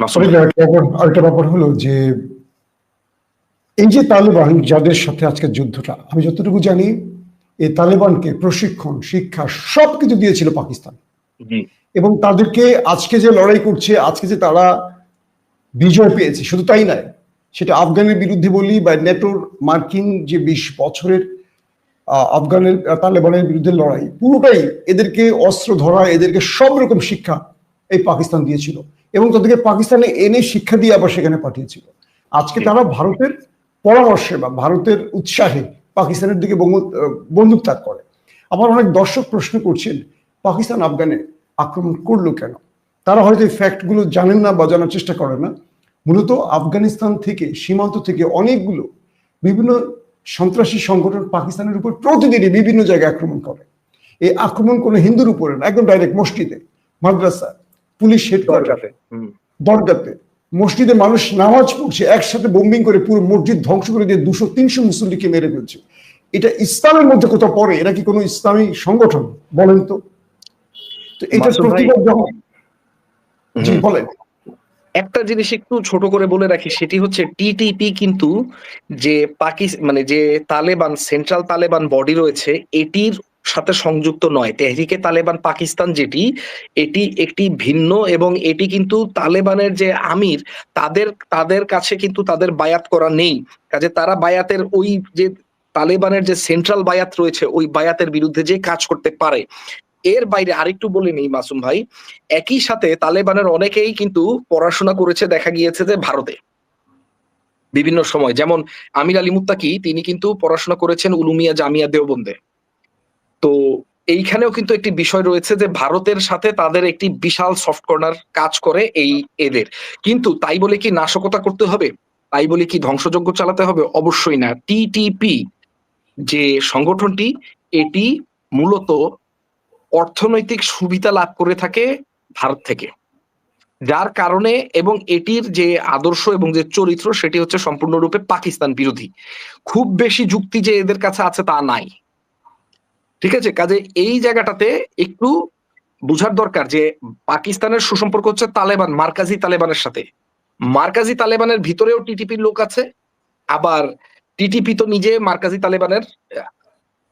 আরেকটা ব্যাপার হলো যে এই যে তালেবান যাদের সাথে আজকে যুদ্ধটা আমি যতটুকু জানি এই তালেবানকে প্রশিক্ষণ শিক্ষা সবকিছু দিয়েছিল পাকিস্তান। এবং তাদেরকে আজকে যে লড়াই করছে আজকে যে তারা বিজয় পেয়েছে শুধু তাই নয় সেটা আফগানের বিরুদ্ধে বলি বা নেটোর মার্কিন যে বিশ বছরের আফগানের তালেবানের বিরুদ্ধে লড়াই পুরোটাই এদেরকে অস্ত্র ধরা এদেরকে সব রকম শিক্ষা এই পাকিস্তান দিয়েছিল। এবং তাদেরকে পাকিস্তানে এনে শিক্ষা দিয়ে আবার সেখানে পাঠিয়েছিল। আজকে তারা ভারতের পরামর্শে বা ভারতের উৎসাহে পাকিস্তানের দিকে বন্দুক ত্যাগ করে। আবার অনেক দর্শক প্রশ্ন করছেন পাকিস্তান আফগানে আক্রমণ করল কেন? তারা হয়তো এই ফ্যাক্টগুলো জানেন না বা জানার চেষ্টা করে না। মূলত আফগানিস্তান থেকে সীমান্ত থেকে অনেকগুলো বিভিন্ন সন্ত্রাসী সংগঠন পাকিস্তানের উপর প্রতিদিনই বিভিন্ন জায়গায় আক্রমণ করে। এই আক্রমণ কোনো হিন্দুর উপরে না একদম ডাইরেক্ট মসজিদে মাদ্রাসা পুলিশ হেডকোয়ার্টারে দরগাতে মসজিদে মানুষ নামাজ পড়ছে একসাথে বোম্বিং করে পুরো মসজিদ ধ্বংস করে দিয়ে দুশো তিনশো মুসল্লিকে মেরে ফেলছে। এটা ইসলামের মধ্যে কোথাও পড়ে? এরা কি কোনো ইসলামী সংগঠন? বলেন তো। এটা প্রতিবাদ জি বলেন। একটা জিনিস একটু ছোট করে বলে রাখি সেটি হচ্ছে টিটিপি কিন্তু যে পাকিস্তান মানে যে তালেবান সেন্ট্রাল তালেবান বডি রয়েছে এটির সাথে সংযুক্ত নয়। তেহরিকে তালেবান পাকিস্তান যেটি, এটি একটি ভিন্ন এবং এটি কিন্তু তালেবানের যে আমির, তাদের তাদের কাছে কিন্তু তাদের বায়াত করা নেই। কাজে তারা বায়াতের ওই যে তালেবানের যে সেন্ট্রাল বায়াত রয়েছে, ওই বায়াতের বিরুদ্ধে যে কাজ করতে পারে। এর বাইরে আরেকটু বলে নেই মাসুম ভাই, একই সাথে তালেবানের অনেকেই কিন্তু পড়াশোনা করেছে, দেখা গিয়েছে যে ভারতে। বিভিন্ন সময়, যেমন আমির আলী মুত্তাকি, তিনি কিন্তু পড়াশোনা করেছেন উলুমিয়া জামিয়া দেওবন্দে। তো এইখানেও কিন্তু একটি বিষয় রয়েছে যে ভারতের সাথে তাদের একটি বিশাল সফট কর্নার কাজ করে এই এদের। কিন্তু তাই বলে কি নাশকতা করতে হবে? তাই বলে কি ধ্বংসযজ্ঞ চালাতে হবে? অবশ্যই না। টিটিপি যে সংগঠনটি, এটি মূলত অর্থনৈতিক সুবিধা লাভ করে থাকে ভারত থেকে। যার কারণে এবং এটির যে আদর্শ এবং যে চরিত্র, সেটি হচ্ছে সম্পূর্ণরূপে পাকিস্তান বিরোধী। খুব বেশি যুক্তি যে এদের কাছে আছে তা নাই। ঠিক আছে? কাজে এই জায়গাটাতে একটু বুঝার দরকার যে পাকিস্তানের সুসম্পর্ক হচ্ছে তালেবান, মার্কাজি তালেবানের সাথে। মার্কাজি তালেবানের ভিতরেও টিটিপির লোক আছে, আবার টিটিপি তো নিজে মার্কাজি তালেবানের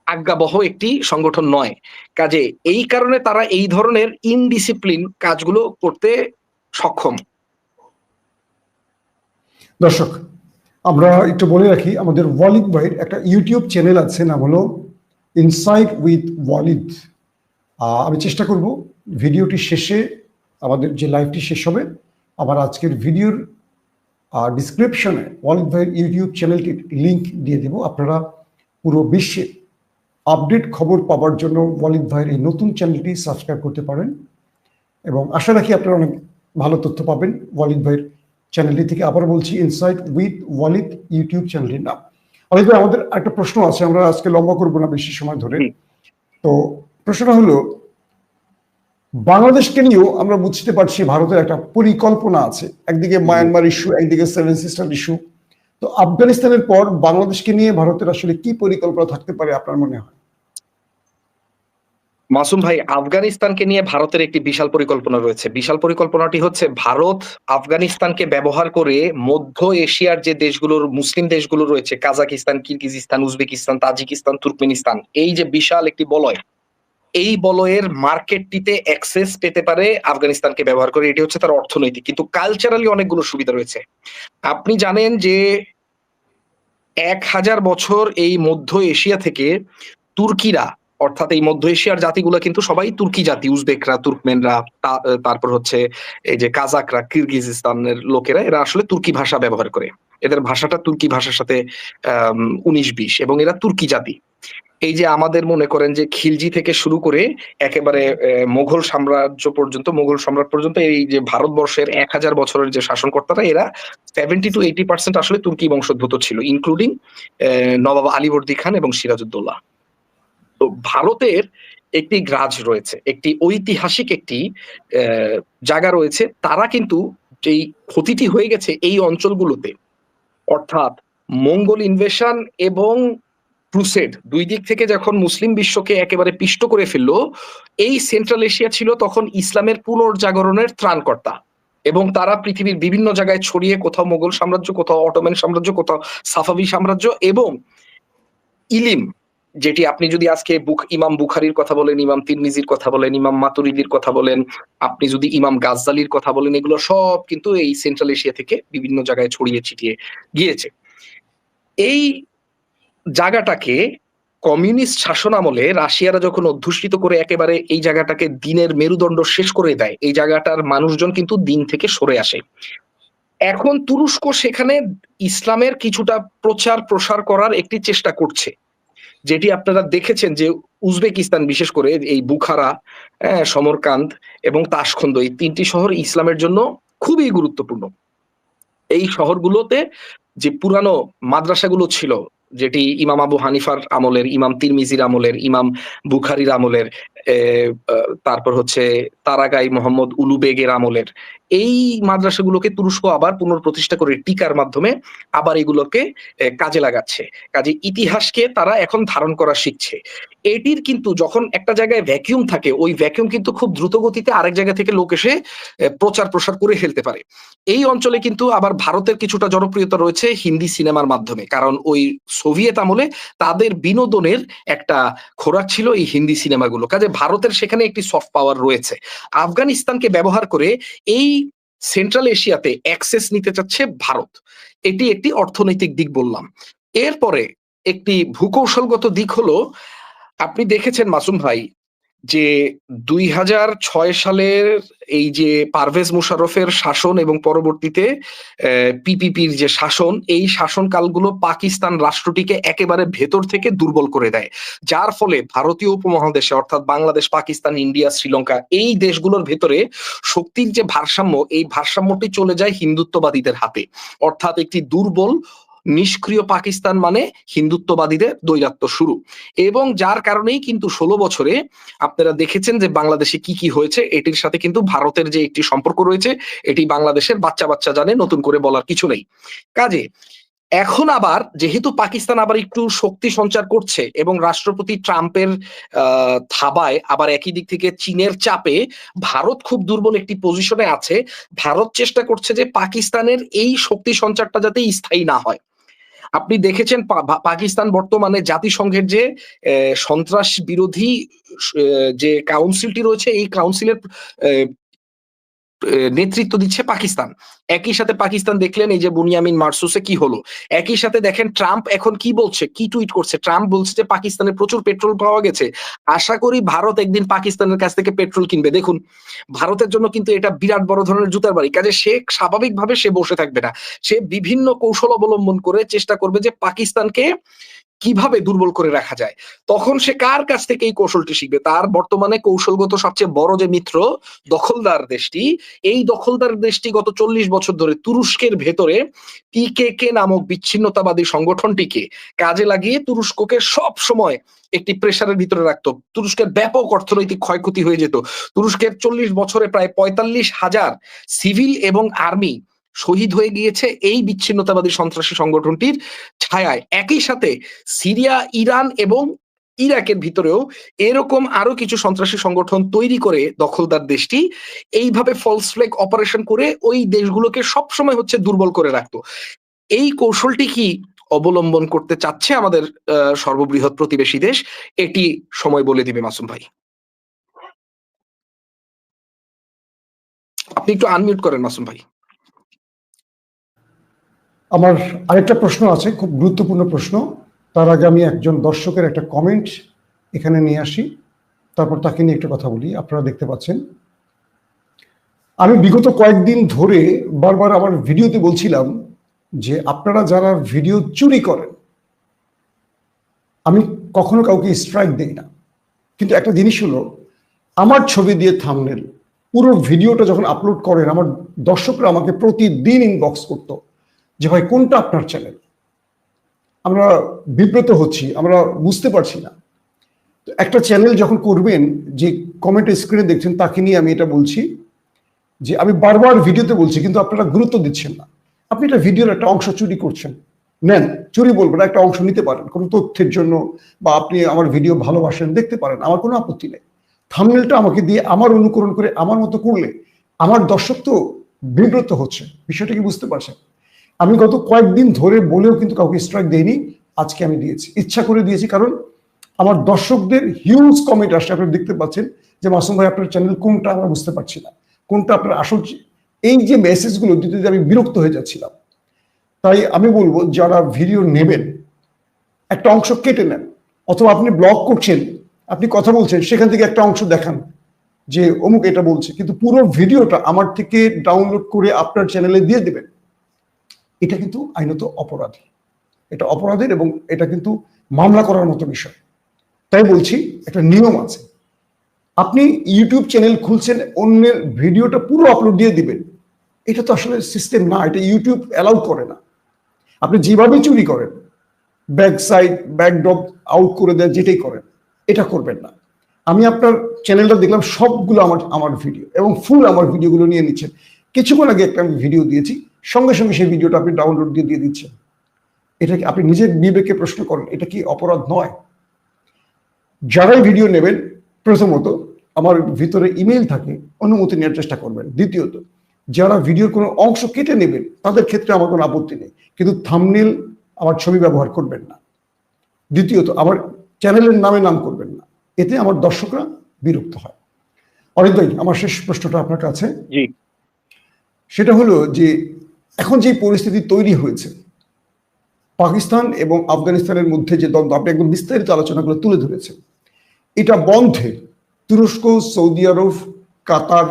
আজ্ঞাবহ একটি সংগঠন নয়। কাজে এই কারণে তারা এই ধরনের ইনডিসিপ্লিন কাজগুলো করতে সক্ষম। দর্শক, আমরা একটু বলে রাখি, আমাদের ওয়ালিদ ভাইয়ের একটা ইউটিউব চ্যানেল আছে, নাম হলো ইনসাইড উইথ ওয়ালিদ আমি চেষ্টা করব ভিডিওটি শেষে, আমাদের যে লাইভটি শেষ হবে, আবার আজকের ভিডিওর ডিসক্রিপশনে ওয়ালিদ ভাইয়ের ইউটিউব চ্যানেলটির লিঙ্ক দিয়ে দেব। আপনারা পুরো বিশ্বে আপডেট খবর পাওয়ার জন্য ওয়ালিদ ভাইয়ের এই নতুন চ্যানেলটি সাবস্ক্রাইব করতে পারেন। এবং আশা রাখি আপনারা অনেক ভালো তথ্য পাবেন। ওয়ালিদ ভাইয়ের চ্যানেলটি থেকে আবার বলছি, ইনসাইট উইথ ওয়ালিদ ইউটিউব চ্যানেলটির নাম। অনেক আমাদের একটা প্রশ্ন আছে আমরা আজকে লম্বা করব না বেশি সময় ধরে। তো প্রশ্নটা হলো বাংলাদেশকে নিয়েও আমরা বুঝতে পারছি ভারতের একটা পরিকল্পনা আছে। একদিকে মায়ানমার ইস্যু একদিকে সেভেন সিস্টার ইস্যু তো আফগানিস্তানের পর বাংলাদেশকে নিয়ে ভারতের আসলে কি পরিকল্পনা থাকতে পারে আপনার মনে হয়? মাসুম ভাই, আফগানিস্তানকে নিয়ে ভারতের একটি বিশাল পরিকল্পনা রয়েছে। বিশাল পরিকল্পনাটি হচ্ছে ভারত আফগানিস্তানকে ব্যবহার করে মধ্য এশিয়ার যে দেশগুলোর, মুসলিম দেশগুলো রয়েছে Kazakhstan Kyrgyzstan, Uzbekistan, Tajikistan, Turkmenistan, এই যে বিশাল একটি বলয়, এই বলয়ের মার্কেটটিতে অ্যাক্সেস পেতে পারে আফগানিস্তানকে ব্যবহার করে। এটি হচ্ছে তার অর্থনৈতিক। কিন্তু কালচারালি অনেকগুলো সুবিধা রয়েছে। আপনি জানেন যে এক হাজার বছর এই মধ্য এশিয়া থেকে তুর্কিরা অর্থাৎ এই মধ্য এশিয়ার জাতিগুলো কিন্তু সবাই তুর্কি জাতি, উজবেকরা, তুর্কমেনরা তারপর হচ্ছে এই যে কাজাকরা, কিরগিজিস্তানের লোকেরা, এরা আসলে তুর্কি ভাষা ব্যবহার করে। এদের ভাষাটা তুর্কি ভাষার সাথে উনিশ বিশ এবং এরা তুর্কি জাতি। এই যে আমাদের মনে করেন যে খিলজি থেকে শুরু করে একেবারে মোঘল সাম্রাজ্য পর্যন্ত, মোঘল সম্রাট পর্যন্ত এই যে ভারতবর্ষের এক হাজার বছরের যে শাসনকর্তারা, এরা সেভেন্টি টু এইটি পার্সেন্ট আসলে তুর্কি বংশোদ্ভূত ছিল ইনক্লুডিং নবাব আলীবর্দী খান এবং সিরাজউদ্দৌলা। তো ভারতের একটি গ্রাজ রয়েছে, একটি ঐতিহাসিক একটি জায়গা রয়েছে। তারা কিন্তু যেই ক্ষতিটি হয়ে গেছে এই অঞ্চলগুলোতে, অর্থাৎ মঙ্গল ইনভেশন এবং ক্রুসেড দুই দিক থেকে যখন মুসলিম বিশ্বকে একেবারে পিষ্ট করে ফেলল, এই সেন্ট্রাল এশিয়া ছিল তখন ইসলামের পুনর্জাগরণের ত্রাণকর্তা এবং তারা পৃথিবীর বিভিন্ন জায়গায় ছড়িয়ে কোথাও মোগল সাম্রাজ্য, কোথাও অটোম্যান সাম্রাজ্য, কোথাও সাফাবি সাম্রাজ্য এবং ইলিম যেটি আপনি যদি আজকে বুক ইমাম বুখারির কথা বলেন, ইমাম তিরমিজির কথা বলেন, ইমাম মাতুরিদির কথা বলেন, আপনি যদি ইমাম গাজ্জালির কথা বলেন, এগুলো সব কিন্তু এই সেন্ট্রাল এশিয়া থেকে বিভিন্ন জায়গায় ছড়িয়ে ছিটিয়ে গিয়েছে। এই জায়গাটাকে কমিউনিস্ট শাসন আমলে রাশিয়ারা যখন অধ্যুষিত করে একেবারে এই জায়গাটাকে দিনের মেরুদণ্ড শেষ করে দেয়, এই জায়গাটার মানুষজন কিন্তু দিন থেকে সরে আসে। এখন তুরস্ক সেখানে ইসলামের কিছুটা প্রচার প্রসার করার একটি চেষ্টা করছে। যেটি আপনারা দেখেছেন যে উজবেকিস্তান বিশেষ করে এই বুখারা হ্যাঁ, সমরকান্দ এবং তাসখন্দ এই তিনটি শহর ইসলামের জন্য খুবই গুরুত্বপূর্ণ। এই শহরগুলোতে যে পুরানো মাদ্রাসাগুলো ছিল যেটি ইমাম আবু হানিফার আমলের, ইমাম তিরমিজির আমলের, ইমাম বুখারির আমলের তারপর হচ্ছে তারাগাই মোহাম্মদ উলুবেগের আমলের। এই মাদ্রাসাগুলোকে তুরস্ক আবার পুনঃপ্রতিষ্ঠা করে টিকার মাধ্যমে আবার এগুলোকে কাজে লাগাচ্ছে। কাজে ইতিহাসকে তারা এখন ধারণ করা শিখছে। এটির কিন্তু যখন একটা জায়গায় ভ্যাকিউম থাকে, ওই ভ্যাকিউম কিন্তু খুব দ্রুত গতিতে আরেক জায়গা থেকে লোক এসে প্রচার প্রসার করে ফেলতে পারে। এই অঞ্চলে কিন্তু আবার ভারতের কিছুটা জনপ্রিয়তা রয়েছে হিন্দি সিনেমার মাধ্যমে, কারণ ওই সোভিয়েত আমলে তাদের বিনোদনের একটা খোরাক ছিল এই হিন্দি সিনেমাগুলো। কাজে ভারতের সেখানে একটি সফট পাওয়ার রয়েছে। আফগানিস্তানকে ব্যবহার করে এই সেন্ট্রাল এশিয়াতে অ্যাক্সেস নিতে চাচ্ছে ভারত। এটি একটি অর্থনৈতিক দিক বললাম। এরপরে একটি ভূকৌশলগত দিক হলো আপনি দেখেছেন মাসুম ভাই যে দুই হাজার ছয় সালের এই যে পারভেজ মুশারফের শাসন এবং পরবর্তীতে পিপিপির যে শাসন, এই শাসনকালগুলো পাকিস্তান রাষ্ট্রটিকে একেবারে ভেতর থেকে দুর্বল করে দেয়। যার ফলে ভারতীয় উপমহাদেশে, অর্থাৎ বাংলাদেশ, পাকিস্তান, ইন্ডিয়া, শ্রীলঙ্কা, এই দেশগুলোর ভেতরে শক্তির যে ভারসাম্য, এই ভারসাম্যটি চলে যায় হিন্দুত্ববাদীদের হাতে। অর্থাৎ একটি দুর্বল নিষ্ক্রিয় পাকিস্তান মানে হিন্দুত্ববাদীদের দৈরাত্ম শুরু। এবং যার কারণেই কিন্তু ষোলো বছরে আপনারা দেখেছেন যে বাংলাদেশে কি কি হয়েছে, এটির সাথে কিন্তু ভারতের যে একটি সম্পর্ক রয়েছে, এটি বাংলাদেশের বাচ্চা বাচ্চা জানে, নতুন করে বলার কিছু নেই। কাজে এখন আবার, যেহেতু পাকিস্তান আবার একটু শক্তি সঞ্চার করছে এবং রাষ্ট্রপতি ট্রাম্পের থাবায় আবার একই দিক থেকে চীনের চাপে ভারত খুব দুর্বল একটি পজিশনে আছে, ভারত চেষ্টা করছে যে পাকিস্তানের এই শক্তি সঞ্চারটা যাতে স্থায়ী না হয়। আপনি দেখেছেন পাকিস্তান বর্তমানে জাতিসংঘের যে সন্ত্রাস বিরোধী যে কাউন্সিলটি রয়েছে, এই কাউন্সিলের নেতৃত্ব দিচ্ছে পাকিস্তান। একই সাথে পাকিস্তান দেখলেন, এই যে বুনিয়ামিন মার্সুসে কি হলো? একই সাথে দেখেন, ট্রাম্প এখন কি বলছে, কি টুইট করছে? ট্রাম্প বলছে যে পাকিস্তানে প্রচুর পেট্রোল পাওয়া গেছে। আশা করি ভারত একদিন পাকিস্তানের কাছ থেকে পেট্রোল কিনবে। দেখুন, ভারতের জন্য কিন্তু এটা বিরাট বড় ধরনের জুতার বাড়ি। কাজে সে স্বাভাবিকভাবে সে বসে থাকবে না। সে বিভিন্ন কৌশল অবলম্বন করে চেষ্টা করবে যে পাকিস্তানকে কীভাবে দুর্বল করে রাখা যায়? তখন সে কার কাছ থেকে এই কৌশলটি শিখবে? তার বর্তমানে কৌশলগত সবচেয়ে বড় যে মিত্র, দখলদার দেশটি, এই দখলদার দেশটি গত চল্লিশ বছর ধরে তুরস্কের ভেতরে পিকেকে নামক বিচ্ছিন্নতাবাদী সংগঠনটিকে কাজে লাগিয়ে তুরস্ককে সব সময় একটি প্রেসারের ভিতরে রাখতো। তুরস্কের ব্যাপক অর্থনৈতিক ক্ষয়ক্ষতি হয়ে যেত। তুরস্কের চল্লিশ বছরে প্রায় পঁয়তাল্লিশ হাজার সিভিল এবং আর্মি শহীদ হয়ে গিয়েছে এই বিচ্ছিন্নতাবাদী সন্ত্রাসী সংগঠনটির ছায়ায়। একই সাথে সিরিয়া, ইরান এবং ইরাকের ভিতরেও এরকম আরও কিছু সন্ত্রাসী সংগঠন তৈরি করে দখলদার দেশটি। এইভাবে ফলস ফ্লেগ অপারেশন করে ওই দেশগুলোকে সবসময় হচ্ছে দুর্বল করে রাখতো। এই কৌশলটি কি অবলম্বন করতে চাচ্ছে আমাদের সর্ববৃহৎ প্রতিবেশী দেশ? এটি সময় বলে দিবে মাসুম ভাই। আপনি একটু আনমিউট করেন মাসুম ভাই। আমার আরেকটা প্রশ্ন আছে, খুব গুরুত্বপূর্ণ প্রশ্ন। তার আগে আমি একজন দর্শকের একটা কমেন্ট এখানে নিয়ে আসি। তারপর তাকে নিয়ে একটা কথা বলি, আপনারা দেখতে পাচ্ছেন। আমি বিগত কয়েকদিন ধরে বারবার আমার ভিডিওতে বলছিলাম যে, আপনারা যারা ভিডিও চুরি করেন, আমি কখনো কাউকে স্ট্রাইক দেই না। কিন্তু একটা জিনিস হলো, আমার ছবি দিয়ে থামনেল পুরো ভিডিওটা যখন আপলোড করেন, আমার দর্শকরা আমাকে প্রতিদিন ইনবক্স করতো। যে ভাই কোনটা আপনার চ্যানেল আমরা বিব্রত হচ্ছি, আমরা বুঝতে পারছি না। তো একটা চ্যানেল যখন করবেন, যে কমেন্ট স্ক্রিনে দেখছেন, তাকে নিয়ে আমি এটা বলছি যে, আমি বারবার ভিডিওতে বলছি, কিন্তু আপনারা গুরুত্ব দিচ্ছেন না। আপনি এটা ভিডিওর একটা অংশ চুরি করছেন। নেন, চুরি বলবেন একটা অংশ নিতে পারেন। কোনো তথ্যের জন্য বা আপনি আমার ভিডিও ভালোবাসেন, দেখতে পারেন, আমার কোনো আপত্তি নেই। থামনেলটা আমাকে দিয়ে আমার অনুকরণ করে, আমার মতো করলে আমার দর্শক তো বিব্রত হচ্ছে। বিষয়টা কি বুঝতে পারছেন? আমি গত কয়েকদিন ধরে বলেও কিন্তু কাউকে স্ট্রাইক দেইনি, আজকে আমি দিয়েছি। ইচ্ছা করে দিয়েছি, কারণ আমার দর্শকদের হিউজ কমেন্ট আসছে, আপনারা দেখতে পাচ্ছেন যে মাসুম ভাই আপনার চ্যানেল কোনটা আমরা বুঝতে পারছি না, কোনটা আপনার আসল এই যে মেসেজগুলো দিতে আমি বিরক্ত হয়ে যাচ্ছিলাম। তাই আমি বলব, যারা ভিডিও নেবেন, একটা অংশ কেটে নেন, অথবা আপনি ব্লগ করছেন, আপনি কথা বলছেন, সেখান থেকে একটা অংশ দেখান যে অমুক এটা বলছে, কিন্তু পুরো ভিডিওটা আমার থেকে ডাউনলোড করে আপনার চ্যানেলে দিয়ে দেবেন। এটা কিন্তু আইনত অপরাধী। এটা অপরাধের এবং এটা কিন্তু মামলা করার মতো বিষয়। তাই বলছি, একটা নিয়ম আছে। আপনি ইউটিউব চ্যানেল খুলছেন, অন্যের ভিডিওটা পুরো আপলোড দিয়ে দিবেন। এটা তো আসলে সিস্টেম না, এটা ইউটিউব অ্যালাউ করে না। আপনি যেভাবে চুরি করেন back side back drop out করে দেয় যেটাই করেন, এটা করবেন না। আমি আপনার চ্যানেলটা দেখলাম, সবগুলো আমার আমার ভিডিও এবং ফুল আমার ভিডিওগুলো নিয়ে নিচ্ছেন। কিছুক্ষণ আগে একটা আমি ভিডিও দিয়েছি। সঙ্গে সঙ্গে সেই ভিডিওটা আপনি ডাউনলোড দিয়ে দিয়ে দিচ্ছেন। এটা কি আপনি নিজের বিবেকে প্রশ্ন করেন? এটা কি অপরাধ নয়? যারাই ভিডিও নেবেন প্রথমত আমার ভিতরে ইমেল থাকে অনুমতি নেওয়ার চেষ্টা করবেন। দ্বিতীয়ত যারা ভিডিওর কোনো অংশ কেটে নেবেন তাদের ক্ষেত্রে আমার কোনো আপত্তি নেই। কিন্তু থামনেল আমার ছবি ব্যবহার করবেন না। দ্বিতীয়ত আমার চ্যানেলের নামে নাম করবেন না। এতে আমার দর্শকরা বিরক্ত হয়। ভাই আমার শেষ প্রশ্নটা আপনার কাছে। সেটা হলো যে এখন যে পরিস্থিতি তৈরি হয়েছে, পাকিস্তান এবং আফগানিস্তানের মধ্যে যে দ্বন্দ্ব, আপনি একদম বিস্তারিত আলোচনাগুলো তুলে ধরেছেন, এটা বন্ধে তুরস্ক, সৌদি আরব, কাতার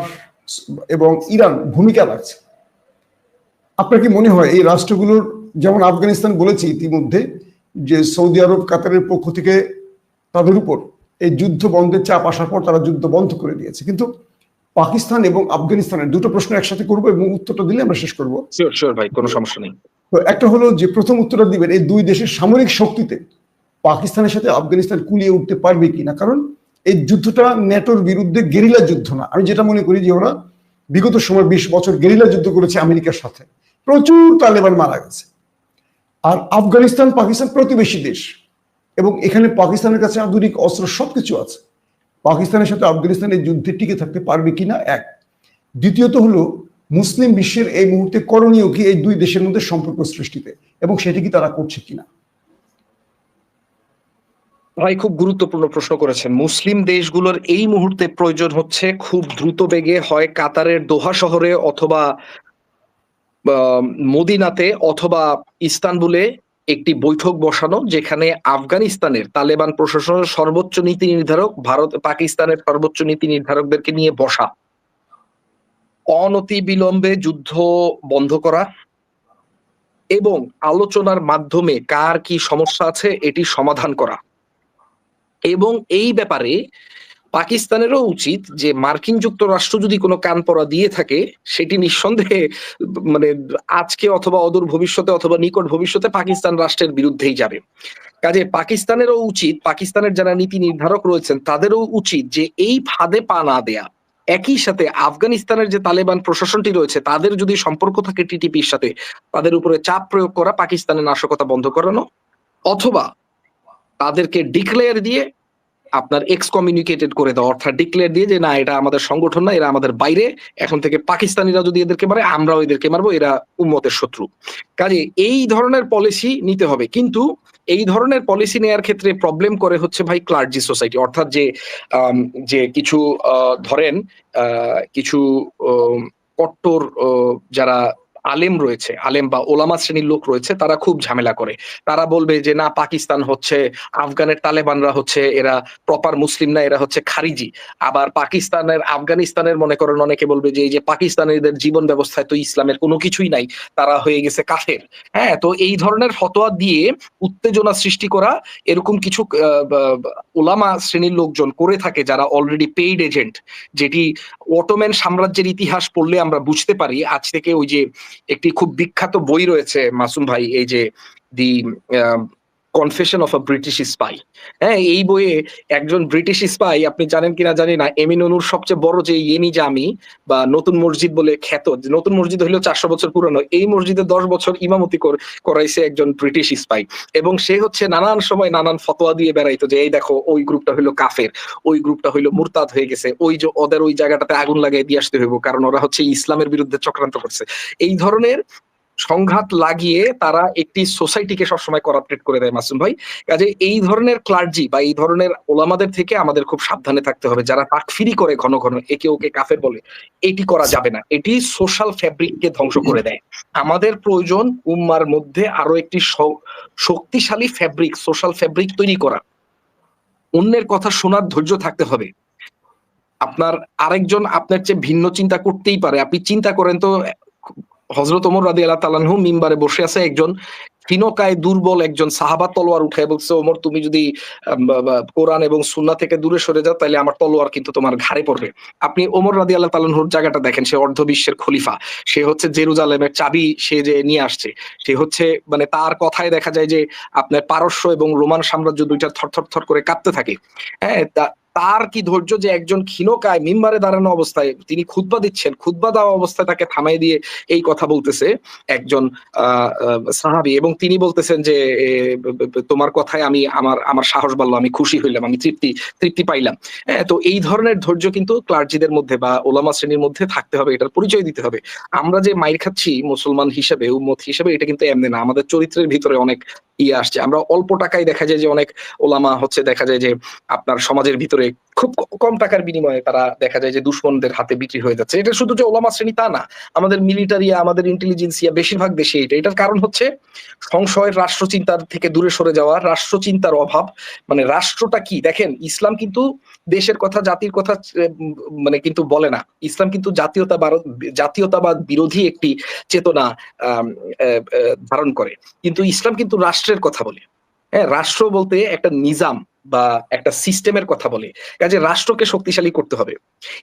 এবং ইরান ভূমিকা রাখছে। আপনার কি মনে হয় এই রাষ্ট্রগুলোর, যেমন আফগানিস্তান বলেছে ইতিমধ্যে, যে সৌদি আরব, কাতারের পক্ষ থেকে তাদের উপর এই যুদ্ধ বন্ধের চাপ আসার পর তারা যুদ্ধ বন্ধ করে দিয়েছে, কিন্তু পাকিস্তান এবং আফগানিস্তানের দুটো প্রশ্ন একসাথে করব এবং উত্তরটা দিলে আমরা শেষ করব। ভাই কোনো সমস্যা নেই। তো একটা হলো যে প্রথম উত্তরটা দিবেন এই দুই দেশের সামরিক শক্তিতে পাকিস্তানের সাথে আফগানিস্তান কুলিয়ে উঠতে পারবে কিনা? কারণ এই যুদ্ধটা নেটোর বিরুদ্ধে গেরিলা যুদ্ধ না। আমি যেটা মনে করি যে ওরা বিগত সময় বিশ বছর গেরিলা যুদ্ধ করেছে আমেরিকার সাথে। প্রচুর তালেবান মারা গেছে। আর আফগানিস্তান পাকিস্তান প্রতিবেশী দেশ এবং এখানে পাকিস্তানের কাছে আধুনিক অস্ত্র সবকিছু আছে। পাকিস্তানের সাথে আফগানিস্তানের যুদ্ধে টিকে থাকতে পারবে কিনা? এক। দ্বিতীয়ত হলো, মুসলিম বিশ্বের এই মুহূর্তে করণীয় কি এই দুই দেশের মধ্যে সম্পর্ক সৃষ্টিতে? এবং সেটি কি তারা করছে কিনা? ভাই, খুব গুরুত্বপূর্ণ প্রশ্ন করেছেন। মুসলিম দেশগুলোর এই মুহূর্তে প্রয়োজন হচ্ছে খুব দ্রুত বেগে, হয় কাতারের দোহা শহরে অথবা মদিনাতে অথবা ইস্তানবুলে একটি বৈঠক বসানো, যেখানে আফগানিস্তানের তালেবান প্রশাসনের সর্বোচ্চ নীতি নির্ধারক, ভারত পাকিস্তানের সর্বোচ্চ নীতি নির্ধারকদেরকে নিয়ে বসা। অনতি বিলম্বে যুদ্ধ বন্ধ করা এবং আলোচনার মাধ্যমে কার কি সমস্যা আছে এটি সমাধান করা। এবং এই ব্যাপারে পাকিস্তানেরও উচিত যে মার্কিন যুক্তরাষ্ট্র যদি কোনো কান পড়া দিয়ে থাকে, সেটি নিঃসন্দেহে মানে আজকে অথবা অদূর ভবিষ্যতে অথবা নিকট ভবিষ্যতে পাকিস্তান রাষ্ট্রের বিরুদ্ধেই যাবে। কাজে পাকিস্তানেরও উচিত, পাকিস্তানের যারা নীতি নির্ধারক রয়েছেন, তাদেরও উচিত যে এই ফাঁদে পা না দেয়া। একই সাথে আফগানিস্তানের যে তালেবান প্রশাসনটি রয়েছে, তাদের যদি সম্পর্ক থাকে টিটিপির সাথে, তাদের উপরে চাপ প্রয়োগ করা, পাকিস্তানের নাশকতা বন্ধ করানো, অথবা তাদেরকে ডিক্লেয়ার দিয়ে আপনার এক্স কমিউনিকেটেড করে দেওয়া, অর্থাৎ ডিক্লেয়ার দিয়ে যে, না, এটা আমাদের সংগঠন না, এরা আমাদের বাইরে, এখন থেকে পাকিস্তানিরা যদি এদেরকে মারে, আমরাও এদেরকে মারবো, এরা উম্মতের শত্রু। কাজে এই ধরনের পলিসি নিতে হবে। কিন্তু এই ধরনের পলিসি নেয়ার ক্ষেত্রে প্রবলেম করে হচ্ছে ভাই ক্লার্জি সোসাইটি অর্থাৎ যে যে কিছু ধরেন কিছু কট্টর যারা আলেম রয়েছে, আলেম বা ওলামা শ্রেণির লোক রয়েছে, তারা খুব ঝামেলা করে। তারা বলবে যে, না, পাকিস্তান হচ্ছে, আফগানের তালেবানরা হচ্ছে, এরা প্রপার মুসলিম না, এরা হচ্ছে খারিজি। আবার পাকিস্তানের, আফগানিস্তানের মনে করেন অনেকে বলবে যে, এই যে পাকিস্তানিদের জীবন ব্যবস্থায় তো ইসলামের কোনো কিছুই নাই, তারা হয়ে গেছে কাফের। হ্যাঁ তো এই ধরনের ফতোয়া দিয়ে উত্তেজনা সৃষ্টি করা এরকম কিছু ওলামা শ্রেণির লোকজন করে থাকে যারা অলরেডি পেইড এজেন্ট যেটি অটোম্যান সাম্রাজ্যের ইতিহাস পড়লে আমরা বুঝতে পারি। আজ থেকে ওই যে একটি খুব বিখ্যাত বই রয়েছে মাসুম ভাই এই যে the confession of a British spy হ্যাঁ এই বইয়ে একজন ব্রিটিশ স্পাই আপনি জানেন কিনা জানি না এমিন অনুর সবচেয়ে বড় যে ইয়েনি জামি বা নতুন মসজিদ বলে খ্যাত নতুন মসজিদ হলেও চারশো বছর পুরনো, এই মসজিদে দশ বছর ইমামতি কর- করাইছে একজন ব্রিটিশ স্পাই এবং সে হচ্ছে নানান সময় নানান ফতোয়া দিয়ে বেড়াইতো যে, এই দেখো, ওই গ্রুপটা হইল কাফের, ওই গ্রুপটা হইল মুরতাদ হয়ে গেছে, ওই যে ওদের ওই জায়গাটাতে আগুন লাগিয়ে দিয়ে আসতে হইব, কারণ ওরা হচ্ছে ইসলামের বিরুদ্ধে চক্রান্ত করছে। এই ধরনের সংঘাত লাগিয়ে তারা একটি সোসাইটিকে সবসময় করাপ্টেড করে দেয় মাসুম ভাই। কাজে এই ধরনের ক্লার্জি বা এই ধরনের ওলামাদের থেকে আমাদের খুব সাবধানে থাকতে হবে। যারা তাকফিরি করে ঘন ঘন, একে ওকে কাফের বলে, এটি করা যাবে না। এটি সোশ্যাল ফ্যাব্রিককে ধ্বংস করে দেয়। আমাদের প্রয়োজন উম্মার মধ্যে আরও একটি শক্তিশালী ফ্যাব্রিক সোশ্যাল ফ্যাব্রিক তৈরি করা। অন্যের কথা শোনার ধৈর্য থাকতে হবে। আপনার আরেকজন আপনার চেয়ে ভিন্ন চিন্তা করতেই পারে। আপনি চিন্তা করেন তো হজরত ওমর রাদি আল্লাহ তালানহু মিম্বারে বসে আছে একজন ক্ষীণকায় দুর্বল একজন সাহাবা তলোয়ার উঠায় বলছে, ওমর, তুমি যদি কোরআন এবং সুন্না থেকে দূরে সরে যাও তাহলে আমার তলোয়ার কিন্তু তোমার ঘাড়ে পড়বে। আপনি ওমর রাদি আল্লাহ তালানহুর জায়গাটা দেখেন, সে অর্ধ বিশ্বের খলিফা। সে হচ্ছে জেরুজালেমের চাবি সে যে নিয়ে আসছে। সে হচ্ছে মানে তার কথায় দেখা যায় যে, আপনার পারস্য এবং রোমান সাম্রাজ্য দুইটা থর থর থর করে কাঁপতে থাকে। হ্যাঁ তার কি ধৈর্য যে একজন ক্ষীণকায় মিম্বারে দাঁড়ানো অবস্থায় তিনি খুতবা দিচ্ছেন খুতবা দেওয়া অবস্থায় তাকে থামাই দিয়ে এই কথা বলতেছে একজন আহ, এবং তিনি বলতেছেন যে তোমার কথায় আমি আমার আমার সাহস বাড়লো আমি খুশি হইলাম আমি তৃপ্তি তৃপ্তি পাইলাম। হ্যাঁ তো এই ধরনের ধৈর্য কিন্তু ক্লার্জিদের মধ্যে বা ওলামা শ্রেণির মধ্যে থাকতে হবে এটার পরিচয় দিতে হবে। আমরা যে মাইর খাচ্ছি মুসলমান হিসেবে উম্মত হিসেবে এটা কিন্তু এমনি না আমাদের চরিত্রের ভিতরে অনেক ইয়ে আসছে। আমরা অল্প টাকায় দেখা যায় যে অনেক ওলামা হচ্ছে দেখা যায় যে আপনার সমাজের ভিতরে খুব কম টাকার বিনিময়ে তারা দেখা যায় যে দুশ্মনদের হাতে বিক্রি হয়ে যাচ্ছে। এটা শুধু যে ওলামা শ্রেণি তা না, আমাদের মিলিটারি আমাদের ইন্টেলিজেন্সিয়া বেশিরভাগ দেশে এটা। এটার কারণ হচ্ছে সংশয়ের রাষ্ট্রচিন্তার থেকে দূরে সরে যাওয়া, রাষ্ট্রচিন্তার অভাব। মানে রাষ্ট্রটা কি? দেখেন, ইসলাম কিন্তু দেশের কথা, জাতির কথা মানে কিন্তু বলে না। ইসলাম কিন্তু জাতীয়তা জাতীয়তাবাদ বিরোধী একটি চেতনা ধারণ করে। কিন্তু ইসলাম কিন্তু রাষ্ট্রের কথা বলে। হ্যাঁ রাষ্ট্র বলতে একটা নিজাম। বা একটা সিস্টেমের কথা বলে। কাজে রাষ্ট্রকে শক্তিশালী করতে হবে।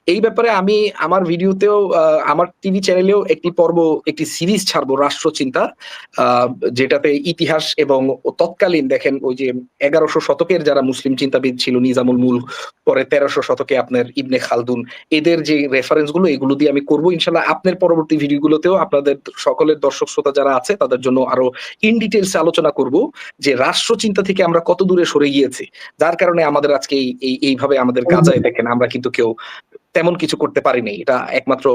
এই ব্যাপারে আমি আমার ভিডিওতেও আমার টিভি চ্যানেলেও একটি পর্ব একটি সিরিজ ছাড়বো রাষ্ট্রচিন্তা যেটাতে ইতিহাস এবং তৎকালীন দেখেন ওই যে এগারোশো শতকের যারা মুসলিম চিন্তাবিদ ছিল নিজামুল মুল পরে তেরোশো শতকে আপনার ইবনে খালদুন এদের যে রেফারেন্সগুলো এগুলো দিয়ে আমি করব। ইনশাল্লাহ আপনার পরবর্তী ভিডিওগুলোতেও আপনাদের সকলের দর্শক শ্রোতা যারা আছে তাদের জন্য আরও ইন ডিটেলস আলোচনা করব যে রাষ্ট্রচিন্তা থেকে আমরা কত দূরে সরে গিয়েছি। যার কারণে আমাদের আজকে এই- এইভাবে আমাদের গাজায় দেখেন আমরা কিন্তু কেউ তেমন কিছু করতে পারিনি। এটা একমাত্র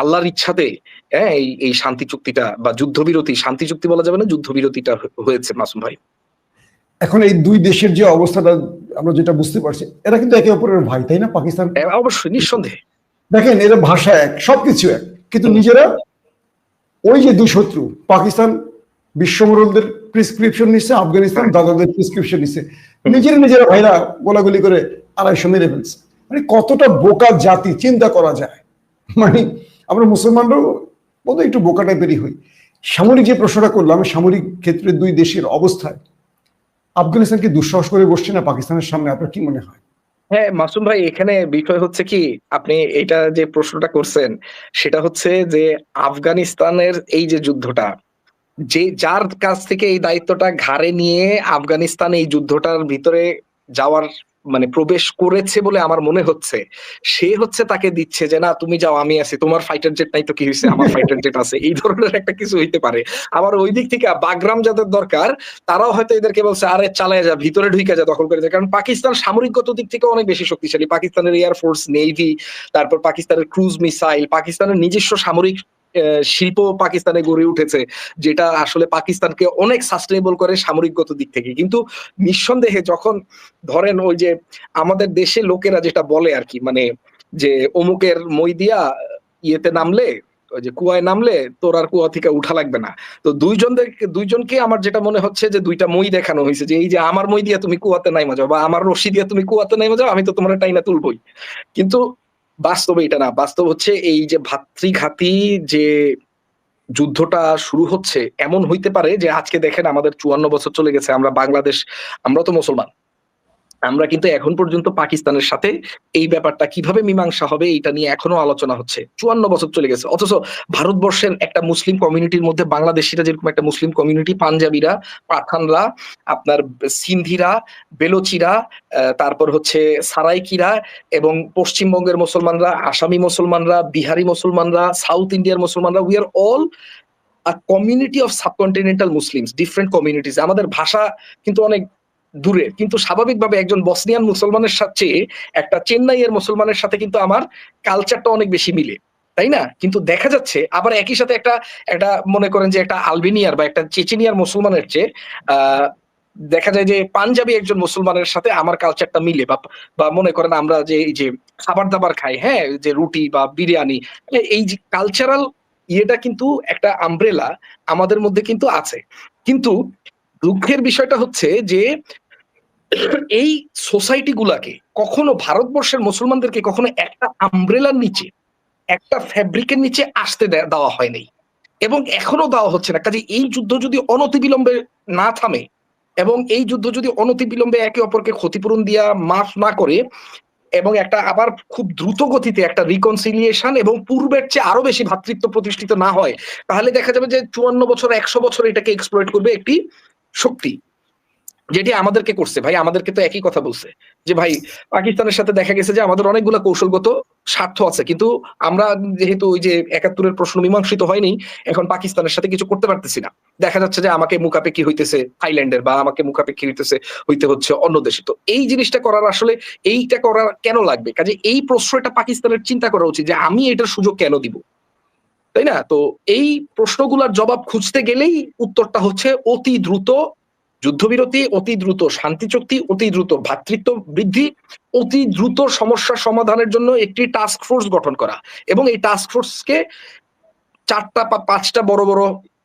আল্লাহর ইচ্ছাতে হ্যাঁ এই এই শান্তি চুক্তিটা বা যুদ্ধবিরতি শান্তি চুক্তি বলা যাবে না যুদ্ধবিরতিটা হয়েছে মাসুম ভাই। এখন এই দুই দেশের যে অবস্থাটা আমরা যেটা বুঝতে পারছি এরা কিন্তু একে অপরের ভাই তাই না পাকিস্তান? অবশ্যই নিঃসন্দেহে। দেখেন এরা ভাষা এক সবকিছু এক। কিন্তু নিজেরা ওই যে দুই শত্রু পাকিস্তান বিশ্বমরলদের প্রেসক্রিপশন নিচ্ছে আফগানিস্তান দাদাদের প্রেসক্রিপশন নিচ্ছে নিজেরা নিজেরা ভাইরা গোলাগুলি করে আড়াইশো মেরে ফেলছে। মানে কতটা বোকা জাতি, চিন্তা করা যায়। মানে আমরা মুসলমানরাও বোধ একটু বোকা টাইপেরই হই। সামরিক যে প্রশ্নটা করলাম, সামরিক ক্ষেত্রে দুই দেশের অবস্থায় আফগানিস্তানকে দুঃসাহস করে বসছে না পাকিস্তানের সামনে? আপনার কি মনে হয়? হ্যাঁ মাসুম ভাই, এখানে বিষয় হচ্ছে কি, আপনি এটা যে প্রশ্নটা করছেন, সেটা হচ্ছে যে আফগানিস্তানের এই যে যুদ্ধটা, যে যার কাছ থেকে এই দায়িত্বটা ঘাড়ে নিয়ে আফগানিস্তান এই যুদ্ধটার ভিতরে যাওয়ার মানে প্রবেশ করেছে বলে আমার মনে হচ্ছে। সে হচ্ছে তাকে দিচ্ছে যে, না, তুমি যাও, আমি আছি। তোমার ফাইটার জেট নাই তো কি হয়েছে আমার ফাইটার জেট আছে। এই ধরনের একটা কিছু হইতে পারে। আবার ওই দিক থেকে বাগরাম যাদের দরকার, তারাও হয়তো এদেরকে বলছে, আরে, চালায় যা, ভিতরে ঢুকে যা, দখল করে যা। কারণ পাকিস্তান সামরিকগত দিক থেকে অনেক বেশি শক্তিশালী। পাকিস্তানের এয়ারফোর্স নেভি তারপর পাকিস্তানের ক্রুজ মিসাইল পাকিস্তানের নিজস্ব সামরিক শিল্প পাকিস্তানে গড়ে উঠেছে, যেটা আসলে পাকিস্তানকে অনেক সাস্টেনেবল করে সামরিকগত দিক থেকে। কিন্তু নিঃসন্দেহে যখন ধরেন ওই যে আমাদের দেশে লোকেরা যেটা বলে আর কি মানে যে অমুকের মই দিয়া ইয়েতে নামলে, ওই যে কুয়ায় নামলে তোর আর কুয়া থেকে উঠা লাগবে না। তো দুইজনদের দুইজনকে আমার যেটা মনে হচ্ছে যে দুইটা মই দেখানো হয়েছে, যে এই যে আমার মই দিয়া তুমি কুয়াতে নাইমা যাও বা আমার রশি দিয়া তুমি কুয়াতে নাইমা যাও, আমি তো তোমার টাইনা তুলবই। কিন্তু বাস্তবে এটা না, বাস্তব হচ্ছে এই যে ভাতৃঘাতী যে যুদ্ধটা শুরু হচ্ছে, এমন হইতে পারে যে আজকে দেখেন আমাদের চুয়ান্ন বছর চলে গেছে, আমরা বাংলাদেশ, আমরা তো মুসলমান। আমরা কিন্তু এখন পর্যন্ত পাকিস্তানের সাথে এই ব্যাপারটা কীভাবে মীমাংসা হবে এটা নিয়ে এখনও আলোচনা হচ্ছে। চুয়ান্ন বছর চলে গেছে। অথচ ভারতবর্ষের একটা মুসলিম কমিউনিটির মধ্যে বাংলাদেশিরা যেরকম একটা মুসলিম কমিউনিটি পাঞ্জাবিরা, পাঠানরা, আপনার সিন্ধিরা, বেলোচিরা তারপর হচ্ছে সারাইকিরা এবং পশ্চিমবঙ্গের মুসলমানরা, আসামি মুসলমানরা, বিহারি মুসলমানরা, সাউথ ইন্ডিয়ার মুসলমানরা we are all community of subcontinental Muslims different communities আমাদের ভাষা কিন্তু অনেক দূরে। কিন্তু স্বাভাবিকভাবে একজন বসনিয়ান মুসলমানের সাথে একটা চেন্নাইয়ের মুসলমানের সাথে কিন্তু আমার কালচারটা অনেক বেশি মিলে। তাই না? কিন্তু দেখা যাচ্ছে আবার একই সাথে একটা একটা মনে করেন যে একটা আলবেনিয়ার বা একটা চেচেনিয়ার মুসলমানের চেয়ে দেখা যায় যে পাঞ্জাবি একজন মুসলমানের সাথে আমার কালচারটা মিলে বা বা মনে করেন আমরা যে এই যে খাবার দাবার খাই হ্যাঁ যে রুটি বা বিরিয়ানি এই যে কালচারাল ইয়েটা কিন্তু একটা আমব্রেলা আমাদের মধ্যে কিন্তু আছে। কিন্তু দুঃখের বিষয়টা হচ্ছে যে এই সোসাইটি গুলাকে কখনো ভারতবর্ষের মুসলমানদেরকে কখনো একটা আমব্রেলার নিচে, একটা ফ্যাব্রিকের নিচে আসতে দেওয়া হয়নি। এবং এখনও দেওয়া হচ্ছে না। কাজে এই যুদ্ধ যদি অনতিবিলম্বে না থামে এবং এই যুদ্ধ যদি অনতিবিলম্বে একে অপরকে ক্ষতিপূরণ দিয়া মাফ না করে এবং একটা আবার খুব দ্রুত গতিতে একটা রিকনসিলিয়েশন এবং পূর্বের চেয়ে আরও বেশি ভাতৃত্ব প্রতিষ্ঠিত না হয়, তাহলে দেখা যাবে যে চুয়ান্ন বছর, একশো বছর এটাকে এক্সপ্লয়েট করবে একটি শক্তি। যেটি আমাদেরকে করছে। ভাই, আমাদেরকে তো একই কথা বলছে যে, ভাই, পাকিস্তানের সাথে দেখা গেছে যে, আমাদের অনেকগুলো কৌশলগত স্বার্থ আছে। কিন্তু আমরা যেহেতু ওই যে একাত্তরের প্রশ্ন মীমাংসিত হয়নি, এখন পাকিস্তানের সাথে কিছু করতে পারতেছি না। দেখা যাচ্ছে যে, আমাকে মুখাপেক্ষি হইতেছে থাইল্যান্ডের বা আমাকে মুখাপেক্ষি হইতেছে, হইতে হচ্ছে অন্য দেশে। তো এই জিনিসটা করার আসলে এইটা করার কেন লাগবে? কাজে এই প্রশ্নটা পাকিস্তানের চিন্তা করা উচিত যে, আমি এটার সুযোগ কেন দিব? তাই না? তো এই প্রশ্নগুলোর জবাব খুঁজতে গেলেই উত্তরটা হচ্ছে অতি দ্রুত যুদ্ধবিরতি, অতি দ্রুত শান্তি চুক্তি অতি দ্রুত ভ্রাতৃত্ব বৃদ্ধি, অতি দ্রুত সমস্যা সমাধানের জন্য একটি টাস্ক ফোর্স গঠন করা। এবং এই টাস্ক ফোর্সকে চারটা বা পাঁচটা বড় বড়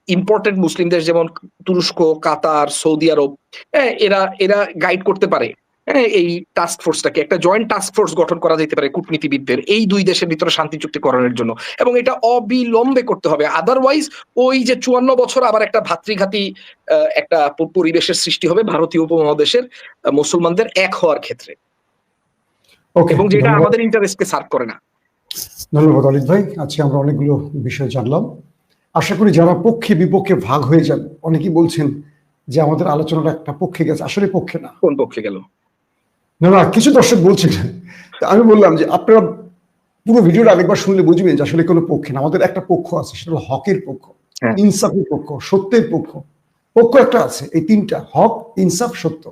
ইম্পর্টেন্ট মুসলিম দেশ যেমন তুরস্ক, কাতার, সৌদি আরব হ্যাঁ এরা এরা গাইড করতে পারে। এই টাস্ক ফোর্সটাকে একটা জয়েন্ট টাস্ক ফোর্স গঠন করা যেতে পারে কূটনীতিবিদদের এই দুই দেশের ভিতরে শান্তি চুক্তি করানোর জন্য। এবং এটা অবিলম্বে করতে হবে। আদারওয়াইজ ওই যে চুয়ান্ন বছর আবার একটা ভাতৃঘাতী একটা পরিবেশের সৃষ্টি হবে ভারতীয় উপমহাদেশের মুসলমানদের এক হওয়ার ক্ষেত্রে। ওকে এবং যেটা আমাদের ইন্টারেস্টকে সার্ভ করে না। ধন্যবাদ অলিত ভাই। আজকে আমরা অনেকগুলো বিষয় জানলাম। আশা করি যারা পক্ষে বিপক্ষে ভাগ হয়ে যান অনেকেই বলছেন যে আমাদের আলোচনাটা একটা পক্ষে গেছে। আসলে পক্ষে না। কোন পক্ষে গেল? না না কিছু দর্শক বলছেন আমি বললাম যে আপনারা পুরো ভিডিওটা আরেকবার শুনলে বুঝবেন যে আসলে কোনো পক্ষে না আমাদের একটা পক্ষ আছে সেটা হলো হকের পক্ষ হ্যাঁ। ইনসাফের পক্ষ সত্যের পক্ষ। পক্ষ একটা আছে এই তিনটা হক ইনসাফ সত্য।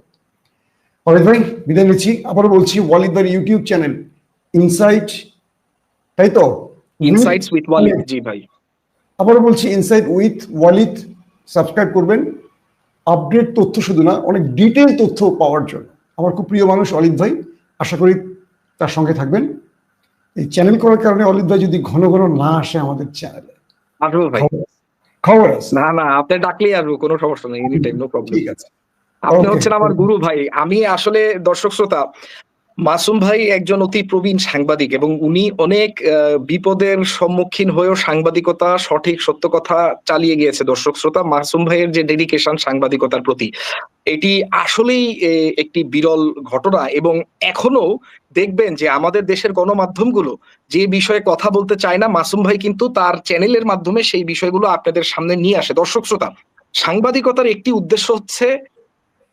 অলিদ ভাই বিদায় নিচ্ছি আবারও বলছি ওয়ালিদ ভাই ইউটিউব চ্যানেল ইনসাইট তাই তো? ইনসাইটস উইথ ওয়ালিদ জি ভাই। আবারও বলছি ইনসাইট উইথ ওয়ালিদ সাবস্ক্রাইব করবেন। আপডেট তথ্য শুধু না অনেক ডিটেল তথ্য পাওয়ার জন্য। আমার খুব প্রিয় মানুষ অলিদ ভাই। আশা করি তার সঙ্গে থাকবেন। এই চ্যানেল করার কারণে অলিদ ভাই যদি ঘন ঘন না আসে আমাদের চ্যানেলে আসব ভাই। খবর আছে? না না আপনি ডাকলেই আসব কোনো সমস্যা নেই এনি টাইম নো প্রবলেম ঠিক আছে। আপনি হচ্ছেন আমার গুরু ভাই। আমি আসলে দর্শক শ্রোতা মাসুম ভাই একজন অতি প্রবীণ সাংবাদিক এবং উনি অনেক বিপদের সম্মুখীন হয়েও সাংবাদিকতা সঠিক সত্য কথা চালিয়ে গিয়েছে দর্শক শ্রোতা। মাসুম ভাইয়ের যে ডেডিকেশন সাংবাদিকতার প্রতি এটি আসলেই একটি বিরল ঘটনা এবং এখনও দেখবেন যে আমাদের দেশের গণমাধ্যমগুলো যে বিষয়ে কথা বলতে চায় না, মাসুম ভাই কিন্তু তার চ্যানেলের মাধ্যমে সেই বিষয়গুলো আপনাদের সামনে নিয়ে আসে। দর্শক শ্রোতা, সাংবাদিকতার একটি উদ্দেশ্য হচ্ছে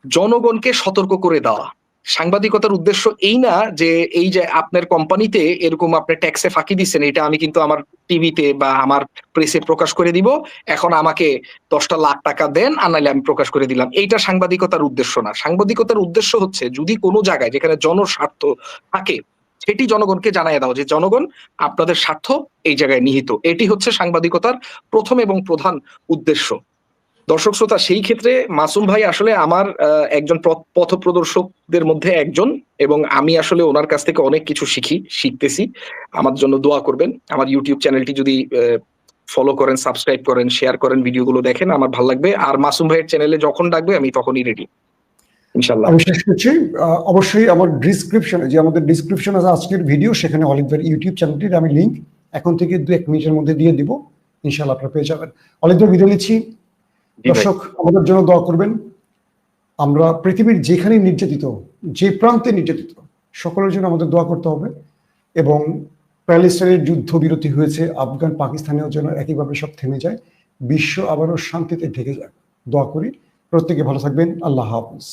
জনগণকে সতর্ক করে দেওয়া। সাংবাদিকতার উদ্দেশ্য এই না যে এই যে আপনার কোম্পানিতে এরকম আপনি ট্যাক্সে ফাঁকি দিচ্ছেন, এটা আমি কিন্তু আমার টিভিতে বা আমার প্রেসে প্রকাশ করে দিব। এখন আমাকে দশটা লাখ টাকা দেন আর নাহলে আমি প্রকাশ করে দিলাম। এইটা সাংবাদিকতার উদ্দেশ্য না। সাংবাদিকতার উদ্দেশ্য হচ্ছে যদি কোনো জায়গায় যেখানে জনস্বার্থ থাকে, সেটি জনগণকে জানাই দাও যে, জনগণ, আপনাদের স্বার্থ এই জায়গায় নিহিত। এটি হচ্ছে সাংবাদিকতার প্রথম এবং প্রধান উদ্দেশ্য। দর্শক শ্রোতা, সেই ক্ষেত্রে মাসুম ভাই আসলে আমার একজন পথ- পথপ্রদর্শকদের মধ্যে একজন এবং আমি আসলে ওনার কাছ থেকে অনেক কিছু শিখি, শিখতেছি। আমার জন্য দোয়া করবেন। আমার ইউটিউব চ্যানেলটি যদি ফলো করেন সাবস্ক্রাইব করেন শেয়ার করেন, ভিডিওগুলো দেখেন, আমার ভালো লাগবে। আর মাসুম ভাইয়ের চ্যানেলে যখন ডাকবে, আমি তখনই রেডি ইনশাল্লাহ আমি শেষ করছি। অবশ্যই আমার ডিসক্রিপশনে যে আমাদের ডিসক্রিপশন আছে আজকের ভিডিও সেখানে ভাইয়ের ইউটিউব চ্যানেলটির আমি লিঙ্ক এখন থেকে দু এক মিনিটের মধ্যে দিয়ে দিব। ইনশাল্লাহ আপনারা পেয়ে যাবেন। ভাই বিদায় নিচ্ছি। দর্শক, আমাদের জন্য দোয়া করবেন। আমরা পৃথিবীর যেখানে নির্যাতিত, যে প্রান্তে নির্যাতিত, সকলের জন্য আমাদের দোয়া করতে হবে এবং প্যালেস্টাইনের যুদ্ধ বিরতি হয়েছে, আফগান পাকিস্তানেও যেন একইভাবে সব থেমে যায়, বিশ্ব আবারও শান্তিতে ঢেকে যায়। দোয়া করি। প্রত্যেকে ভালো থাকবেন। আল্লাহ হাফিজ।